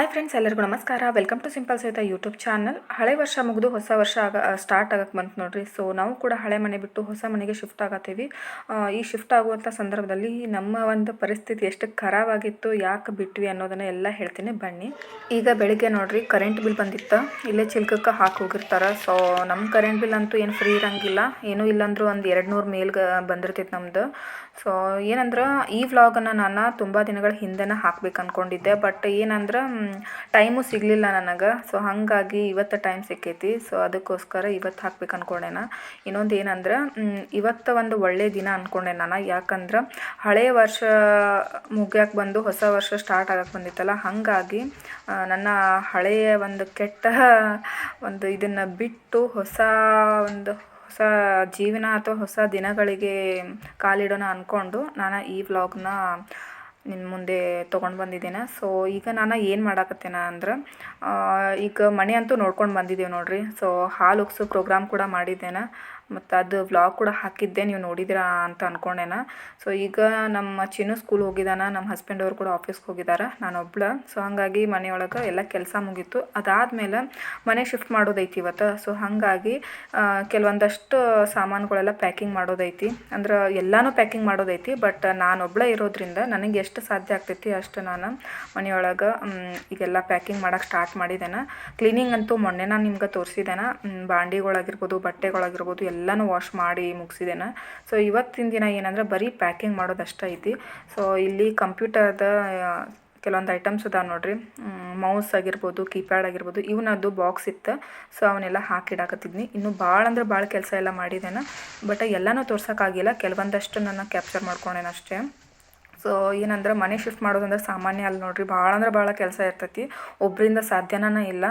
Hi friends ಎಲ್ಲರಿಗೂ ನಮಸ್ಕಾರ. Welcome to simple ಸಹಿತ ಯೂಟ್ಯೂಬ್ ಚಾನಲ್ ಹಳೆ ವರ್ಷ ಮುಗಿದು ಹೊಸ ವರ್ಷ ಆಗ ಸ್ಟಾರ್ಟ್ ಆಗಕ್ಕೆ ಬಂತು ನೋಡ್ರಿ. ಸೊ ನಾವು ಕೂಡ ಹಳೆ ಮನೆ ಬಿಟ್ಟು ಹೊಸ ಮನೆಗೆ ಶಿಫ್ಟ್ ಆಗತ್ತೀವಿ. ಈ ಶಿಫ್ಟ್ ಆಗುವಂಥ ಸಂದರ್ಭದಲ್ಲಿ ನಮ್ಮ ಒಂದು ಪರಿಸ್ಥಿತಿ ಎಷ್ಟು ಖರಾಬಾಗಿತ್ತು ಯಾಕೆ ಬಿಟ್ವಿ ಅನ್ನೋದನ್ನು ಎಲ್ಲ ಹೇಳ್ತೀನಿ. ಬನ್ನಿ. ಈಗ ಬೆಳಿಗ್ಗೆ ನೋಡ್ರಿ ಕರೆಂಟ್ ಬಿಲ್ ಬಂದಿತ್ತು? ಇಲ್ಲೇ ಚಿಲ್ಕಕ್ಕೆ ಹಾಕಿ ಹೋಗಿರ್ತಾರೆ. ಸೊ ನಮ್ಮ ಕರೆಂಟ್ ಬಿಲ್ ಅಂತೂ ಏನು ಫ್ರೀ ಇರಂಗಿಲ್ಲ. ಏನೂ ಇಲ್ಲಾಂದ್ರೂ ಒಂದು ಎರಡು ನೂರು ಮೇಲ್ಗೆ ಬಂದಿರ್ತೈತೆ ನಮ್ದು. ಸೊ, ಏನಂದ್ರೆ ಈ ವ್ಲಾಗನ್ನು ನಾನು ತುಂಬ ದಿನಗಳ ಹಿಂದೆನೇ ಹಾಕ್ಬೇಕು ಅಂದ್ಕೊಂಡಿದ್ದೆ ಬಟ್ ಏನಂದ್ರೆ ಟೈಮು ಸಿಗಲಿಲ್ಲ ನನಗೆ. ಸೊ ಹಾಗಾಗಿ ಇವತ್ತು ಟೈಮ್ ಸಿಕ್ಕೈತಿ. ಸೊ ಅದಕ್ಕೋಸ್ಕರ ಇವತ್ತು ಹಾಕ್ಬೇಕು ಅಂದ್ಕೊಂಡೆನ ಇನ್ನೊಂದು ಏನಂದ್ರೆ ಇವತ್ತು ಒಂದು ಒಳ್ಳೆಯ ದಿನ ಅಂದ್ಕೊಂಡೆ ನಾನು. ಯಾಕಂದ್ರೆ ಹಳೆಯ ವರ್ಷ ಮುಗ್ಯಕ್ಕೆ ಬಂದು ಹೊಸ ವರ್ಷ ಸ್ಟಾರ್ಟ್ ಆಗಕ್ಕೆ ಬಂದಿತ್ತಲ್ಲ. ಹಾಗಾಗಿ ನನ್ನ ಹಳೆಯ ಒಂದು ಕೆಟ್ಟ ಒಂದು ಇದನ್ನು ಬಿಟ್ಟು ಹೊಸ ಒಂದು ಹೊಸ ಜೀವನ ಅಥವಾ ಹೊಸ ದಿನಗಳಿಗೆ ಕಾಲಿಡೋಣ ಅಂದ್ಕೊಂಡು ನಾನು ಈ ವ್ಲಾಗ್ನ ನಿಮ್ಮ ಮುಂದೆ ತೊಗೊಂಡು ಬಂದಿದ್ದೇನೆ. ಸೊ ಈಗ ನಾನು ಏನು ಮಾಡಾಕತ್ತೇನ ಅಂದ್ರೆ ಈಗ ಮನೆ ಅಂತೂ ನೋಡ್ಕೊಂಡು ಬಂದಿದ್ದೇವೆ ನೋಡ್ರಿ. ಸೊ ಹಾಲು ಉಗ್ಸೋ ಪ್ರೋಗ್ರಾಮ್ ಕೂಡ ಮಾಡಿದ್ದೇನೆ. ಮತ್ತು ಅದು ವ್ಲಾಗ್ ಕೂಡ ಹಾಕಿದ್ದೆ, ನೀವು ನೋಡಿದ್ದೀರಾ ಅಂತ ಅಂದ್ಕೊಂಡೇನ ಸೊ ಈಗ ನಮ್ಮ ಚಿನ್ನು ಸ್ಕೂಲ್ ಹೋಗಿದ್ದಾನ ನಮ್ಮ ಹಸ್ಬೆಂಡ್ ಅವರು ಕೂಡ ಆಫೀಸ್ಗೆ ಹೋಗಿದ್ದಾರೆ ನಾನು ಒಬ್ಳು ಸೊ ಹಾಗಾಗಿ ಮನೆಯೊಳಗೆ ಎಲ್ಲ ಕೆಲಸ ಮುಗೀತು. ಅದಾದಮೇಲೆ ಮನೆ ಶಿಫ್ಟ್ ಮಾಡೋದೈತಿ ಇವತ್ತು. ಸೊ ಹಾಗಾಗಿ ಕೆಲವೊಂದಷ್ಟು ಸಾಮಾನುಗಳೆಲ್ಲ ಪ್ಯಾಕಿಂಗ್ ಮಾಡೋದೈತಿ. ಅಂದ್ರೆ ಎಲ್ಲನೂ ಪ್ಯಾಕಿಂಗ್ ಮಾಡೋದೈತಿ ಬಟ್ ನಾನೊಬ್ಳೆ ಇರೋದ್ರಿಂದ ನನಗೆ ಎಷ್ಟು ಸಾಧ್ಯ ಆಗ್ತೈತಿ ಅಷ್ಟು ನಾನು ಮನೆಯೊಳಗೆ ಈಗೆಲ್ಲ ಪ್ಯಾಕಿಂಗ್ ಮಾಡೋಕೆ ಸ್ಟಾರ್ಟ್ ಮಾಡಿದ್ದೇನೆ ಕ್ಲೀನಿಂಗ್ ಅಂತೂ ಮೊನ್ನೆ ನಾನು ನಿಮ್ಗೆ ತೋರಿಸಿದ್ದೇನೆ ಬಾಂಡಿಗಳಾಗಿರ್ಬೋದು, ಬಟ್ಟೆಗಳಾಗಿರ್ಬೋದು ಎಲ್ಲನೂ ವಾಶ್ ಮಾಡಿ ಮುಗಿಸಿದ್ದೇನೆ ಸೊ ಇವತ್ತಿನ ದಿನ ಏನಂದ್ರೆ ಬರೀ ಪ್ಯಾಕಿಂಗ್ ಮಾಡೋದಷ್ಟೇ ಐತಿ. ಸೊ ಇಲ್ಲಿ ಕಂಪ್ಯೂಟರ್ದ ಕೆಲವೊಂದು ಐಟಮ್ಸ್ ಅದಾವೆ ನೋಡ್ರಿ. ಮೌಸ್ ಆಗಿರ್ಬೋದು ಕೀಪ್ಯಾಡ್ ಆಗಿರ್ಬೋದು, ಇವನದ್ದು ಬಾಕ್ಸ್ ಇತ್ತು. ಸೊ ಅವನ್ನೆಲ್ಲ ಹಾಕಿಡಾಕತ್ತಿದ್ನಿ. ಇನ್ನು ಭಾಳ ಅಂದ್ರೆ ಭಾಳ ಕೆಲಸ ಎಲ್ಲ ಮಾಡಿದ್ದೇನೆ ಬಟ್ ಎಲ್ಲನೂ ತೋರ್ಸೋಕ್ಕಾಗಿಲ್ಲ ಕೆಲವೊಂದಷ್ಟು ನಾನು ಕ್ಯಾಪ್ಚರ್ ಮಾಡ್ಕೊಂಡೇನೆ ಅಷ್ಟೇ ಸೊ ಏನಂದ್ರೆ ಮನೆ ಶಿಫ್ಟ್ ಮಾಡೋದಂದ್ರೆ ಸಾಮಾನ್ಯ ಅಲ್ಲ ನೋಡ್ರಿ, ಭಾಳ ಅಂದ್ರೆ ಭಾಳ ಕೆಲಸ ಇರ್ತೈತಿ. ಒಬ್ಬರಿಂದ ಸಾಧ್ಯನೇ ಇಲ್ಲ.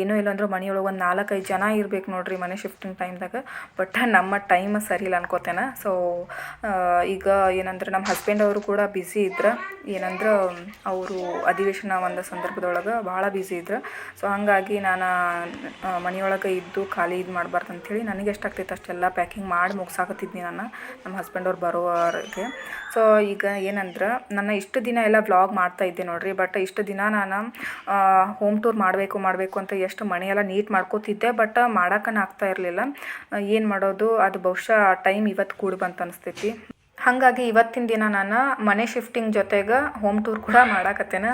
ಏನೂ ಇಲ್ಲ ಅಂದ್ರೆ ಮನೆಯೊಳಗೆ ಒಂದು ನಾಲ್ಕೈದು ಜನ ಇರ್ಬೇಕು ನೋಡ್ರಿ ಮನೆ ಶಿಫ್ಟಿಂಗ್ ಟೈಮ್ದಾಗ ಬಟ್ ನಮ್ಮ ಟೈಮ್ ಸರಿ ಇಲ್ಲ ಅನ್ಕೋತೇನೆ. ಸೊ ಈಗ ಏನಂದ್ರೆ ನಮ್ಮ ಹಸ್ಬೆಂಡ್ ಅವರು ಕೂಡ ಬ್ಯುಸಿ ಇದ್ರೆ. ಏನಂದ್ರೆ ಅವರು ಅಧಿವೇಶನ ಒಂದು ಸಂದರ್ಭದೊಳಗೆ ಭಾಳ ಬ್ಯುಸಿ ಇದ್ರೆ. ಸೊ ಹಾಗಾಗಿ ನಾನು ಮನೆಯೊಳಗೆ ಇದ್ದು ಖಾಲಿ ಇದು ಮಾಡಬಾರ್ದು ಅಂಥೇಳಿ ನನಗೆ ಎಷ್ಟಾಗ್ತೈತೆ ಅಷ್ಟೆಲ್ಲ ಪ್ಯಾಕಿಂಗ್ ಮಾಡಿ ಮುಗ್ಸಾಕತ್ತಿದ್ನಿ ನಾನು, ನಮ್ಮ ಹಸ್ಬೆಂಡ್ ಅವ್ರು ಬರೋವರೆಗೆ. ಸೊ ಈಗ ಏನಂದ್ರೆ ನನ್ನ ಇಷ್ಟು ದಿನ ಎಲ್ಲ ಮಾಡ್ತಾ ಇದ್ದೆ ನೋಡ್ರಿ ಬಟ್ ಇಷ್ಟು ದಿನ ನಾನು ಹೋಮ್ ಟೂರ್ ಮಾಡಬೇಕು ಮಾಡಬೇಕು ಅಂತ ಎಷ್ಟು ಮನೆಯೆಲ್ಲ ನೀಟ್ ಮಾಡ್ಕೋತಿದ್ದೆ ಬಟ್ ಆಗ್ತಾ ಇರಲಿಲ್ಲ. ಏನು ಮಾಡೋದು, ಅದು ಬಹುಶಃ ಟೈಮ್ ಇವತ್ತು ಕೂಡಿ ಬಂತು ಅನಿಸ್ತೈತಿ. ಹಾಗಾಗಿ ಇವತ್ತಿನ ದಿನ ನಾನು ಮನೆ ಶಿಫ್ಟಿಂಗ್ ಜೊತೆಗೆ ಹೋಮ್ ಟೂರ್ ಕೂಡ ಮಾಡಾಕತ್ತೇನೆ.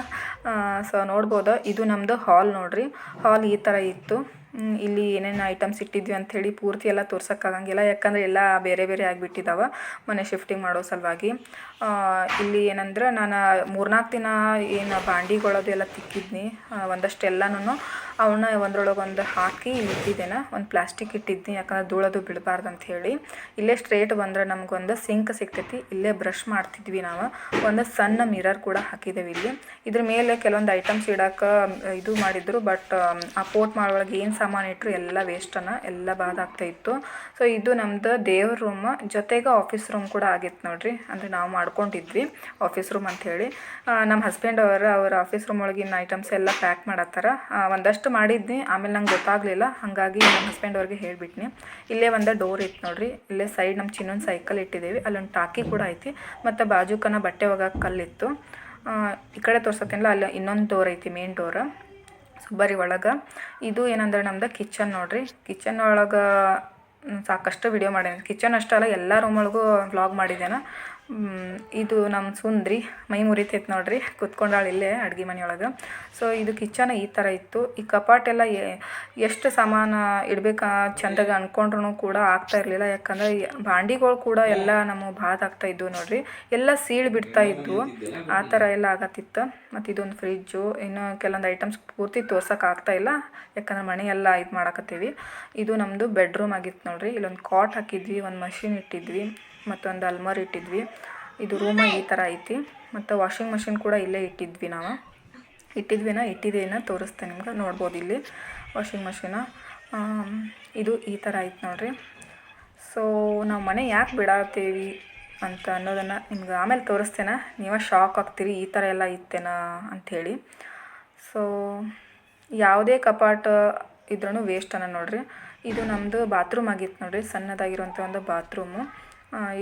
ಸೊ ನೋಡ್ಬೋದು, ಇದು ನಮ್ಮದು ಹಾಲ್ ನೋಡ್ರಿ. ಹಾಲ್ ಈ ಥರ ಇತ್ತು. ಇಲ್ಲಿ ಏನೇನು ಐಟಮ್ಸ್ ಇಟ್ಟಿದ್ವಿ ಅಂಥೇಳಿ ಪೂರ್ತಿ ಎಲ್ಲ ತೋರ್ಸೋಕ್ಕಾಗಂಗಿಲ್ಲ. ಯಾಕಂದರೆ ಎಲ್ಲ ಬೇರೆ ಬೇರೆ ಆಗಿಬಿಟ್ಟಿದ್ದಾವೆ ಮನೆ ಶಿಫ್ಟಿಂಗ್ ಮಾಡೋ ಸಲುವಾಗಿ. ಇಲ್ಲಿ ಏನಂದ್ರೆ ನಾನು ಮೂರ್ನಾಲ್ಕು ದಿನ ಏನು ಬಾಂಡಿಗಳದೆಲ್ಲ ತಿಕ್ಕಿದ್ನಿ. ಒಂದಷ್ಟು ಎಲ್ಲನೂ ಅವನ್ನ ಒಂದರೊಳಗೊಂದು ಒಂದು ಹಾಕಿ ಇಟ್ಟಿದ್ದೇನ ಒಂದು ಪ್ಲಾಸ್ಟಿಕ್ ಇಟ್ಟಿದ್ದೆ ಯಾಕಂದ್ರೆ ಧೂಳದು ಬಿಡಬಾರ್ದು ಅಂತ ಹೇಳಿ. ಇಲ್ಲೇ ಸ್ಟ್ರೇಟ್ ಬಂದ್ರೆ ನಮಗೊಂದು ಸಿಂಕ್ ಸಿಗ್ತೈತಿ ಇಲ್ಲೇ ಬ್ರಷ್ ಮಾಡ್ತಿದ್ವಿ ನಾವು. ಒಂದು ಸಣ್ಣ ಮಿರರ್ ಕೂಡ ಹಾಕಿದ್ದೇವೆ ಇಲ್ಲಿ. ಇದ್ರ ಮೇಲೆ ಕೆಲವೊಂದು ಐಟಮ್ಸ್ ಇಡಕ್ಕೆ ಇದು ಮಾಡಿದ್ರು ಬಟ್ ಆ ಪೋರ್ಟ್ ಮಾಡೋಳಗೆ ಏನು ಸಾಮಾನು ಇಟ್ಟರು ಎಲ್ಲ ವೇಸ್ಟನ್ನು ಎಲ್ಲ ಬಾದ್ ಆಗ್ತಾ ಇತ್ತು. ಸೊ ಇದು ನಮ್ದು ದೇವ್ರ ರೂಮ್ ಜೊತೆಗೆ ಆಫೀಸ್ ರೂಮ್ ಕೂಡ ಆಗಿತ್ತು ನೋಡ್ರಿ. ಅಂದರೆ ನಾವು ಮಾಡ್ಕೊಂಡಿದ್ವಿ ಆಫೀಸ್ ರೂಮ್ ಅಂತ ಹೇಳಿ. ನಮ್ಮ ಹಸ್ಬೆಂಡ್ ಅವರ ಅವ್ರ ಆಫೀಸ್ ರೂಮ್ ಒಳಗಿನ ಐಟಮ್ಸ್ ಎಲ್ಲ ಪ್ಯಾಕ್ ಮಾಡತ್ತಾರ. ಆ, ಒಂದಷ್ಟು ಮಾಡಿದ್ನಿ, ಆಮೇಲೆ ನಂಗೆ ಗೊತ್ತಾಗಲಿಲ್ಲ, ಹಾಗಾಗಿ ನಮ್ಮ ಹಸ್ಬೆಂಡ್ ಅವ್ರಿಗೆ ಹೇಳಿಬಿಟ್ನಿ. ಇಲ್ಲೇ ಒಂದು ಡೋರ್ ಇತ್ತು ನೋಡ್ರಿ, ಇಲ್ಲೇ ಸೈಡ್ ನಮ್ಮ ಚಿನ್ನೊಂದು ಸೈಕಲ್ ಇಟ್ಟಿದ್ದೀವಿ ಅಲ್ಲೊಂದು ಟಾಕಿ ಕೂಡ ಐತಿ, ಮತ್ತು ಬಾಜುಕನ ಬಟ್ಟೆ ಒಗ ಕಲ್ಲಿತ್ತು. ಈ ಕಡೆ ತೋರ್ಸತ್ತೇನಲ್ಲ, ಅಲ್ಲಿ ಇನ್ನೊಂದು ಡೋರ್ ಐತಿ ಮೇನ್ ಡೋರ್ ಸುಬ್ಬರಿ ಬರೀ ಒಳಗೆ. ಇದು ಏನಂದ್ರೆ ನಮ್ದು ಕಿಚನ್ ನೋಡ್ರಿ. ಕಿಚನ್ ಒಳಗೆ ಸಾಕಷ್ಟು ವಿಡಿಯೋ ಮಾಡೇನೆ. ಕಿಚನ್ ಅಷ್ಟೇ ಅಲ್ಲ, ಎಲ್ಲ ರೂಮ್ ಒಳಗೂ ವ್ಲಾಗ್ ಮಾಡಿದ್ದೇನೆ. ಇದು ನಮ್ಮ ಸುಂದ್ರಿ, ಮೈ ಮುರಿತೈತೆ ನೋಡ್ರಿ, ಕುತ್ಕೊಂಡಾಳು ಇಲ್ಲೇ ಅಡುಗೆ ಮನೆಯೊಳಗೆ. ಸೊ ಇದು ಕಿಚನ್ ಈ ಥರ ಇತ್ತು. ಈ ಕಪಾಟೆಲ್ಲ ಎಷ್ಟು ಸಾಮಾನು ಇಡ್ಬೇಕಾ ಚಂದಾಗ ಅಂದ್ಕೊಂಡ್ರೂ ಕೂಡ ಆಗ್ತಾ ಇರಲಿಲ್ಲ. ಯಾಕಂದ್ರೆ ಭಾಂಡಿಗಳು ಬಾಂಡಿಗಳು ಕೂಡ ಎಲ್ಲ ನಮ್ಮ ಬಾದ್ ಆಗ್ತಾ ಇದ್ವು ನೋಡ್ರಿ. ಎಲ್ಲ ಸೀಳು ಬಿಡ್ತಾ ಇದ್ವು ಆ ಥರ ಎಲ್ಲ ಆಗತ್ತಿತ್ತು. ಮತ್ತು ಇದೊಂದು ಫ್ರಿಜ್ಜು ಇನ್ನು ಕೆಲವೊಂದು ಐಟಮ್ಸ್ ಪೂರ್ತಿ ತೋರ್ಸೋಕೆ ಆಗ್ತಾ ಇಲ್ಲ. ಯಾಕಂದ್ರೆ ಮನೆ ಎಲ್ಲ ಇದು ಮಾಡಾಕತ್ತೀವಿ. ಇದು ನಮ್ಮದು ಬೆಡ್ರೂಮ್ ಆಗಿತ್ತು ನೋಡ್ರಿ. ಇಲ್ಲೊಂದು ಕಾಟ್ ಹಾಕಿದ್ವಿ, ಒಂದು ಮಷಿನ್ ಇಟ್ಟಿದ್ವಿ. ಮತ್ತೊಂದು ಅಲ್ಮಾರಿ ಇಟ್ಟಿದ್ವಿ. ಇದು ರೂಮ ಈ ಥರ ಐತಿ. ಮತ್ತು ವಾಷಿಂಗ್ ಮಷಿನ್ ಕೂಡ ಇಲ್ಲೇ ಇಟ್ಟಿದ್ವಿ ನಾವು. ಇಟ್ಟಿದ್ವಿನ, ಇಟ್ಟಿದೇನ ತೋರಿಸ್ತೇನೆ ನಿಮ್ಗೆ. ನೋಡ್ಬೋದು ಇಲ್ಲಿ ವಾಷಿಂಗ್ ಮಷಿನ ಇದು ಈ ಥರ ಐತೆ ನೋಡ್ರಿ. ಸೊ ನಾವು ಮನೆ ಯಾಕೆ ಬಿಡಾತೀವಿ ಅಂತ ಅನ್ನೋದನ್ನು ನಿಮ್ಗೆ ಆಮೇಲೆ ತೋರಿಸ್ತೇನೆ? ನೀವೇ ಶಾಕ್ ಆಗ್ತೀರಿ, ಈ ಥರ ಎಲ್ಲ ಇತ್ತೇನ ಅಂಥೇಳಿ ಸೊ ಯಾವುದೇ ಕಪಾಟ ಇದ್ರೂ ವೇಸ್ಟನ್ನು ನೋಡ್ರಿ. ಇದು ನಮ್ಮದು ಬಾತ್ರೂಮ್ ಆಗಿತ್ತು ನೋಡ್ರಿ. ಸಣ್ಣದಾಗಿರುವಂಥ ಒಂದು ಬಾತ್ರೂಮು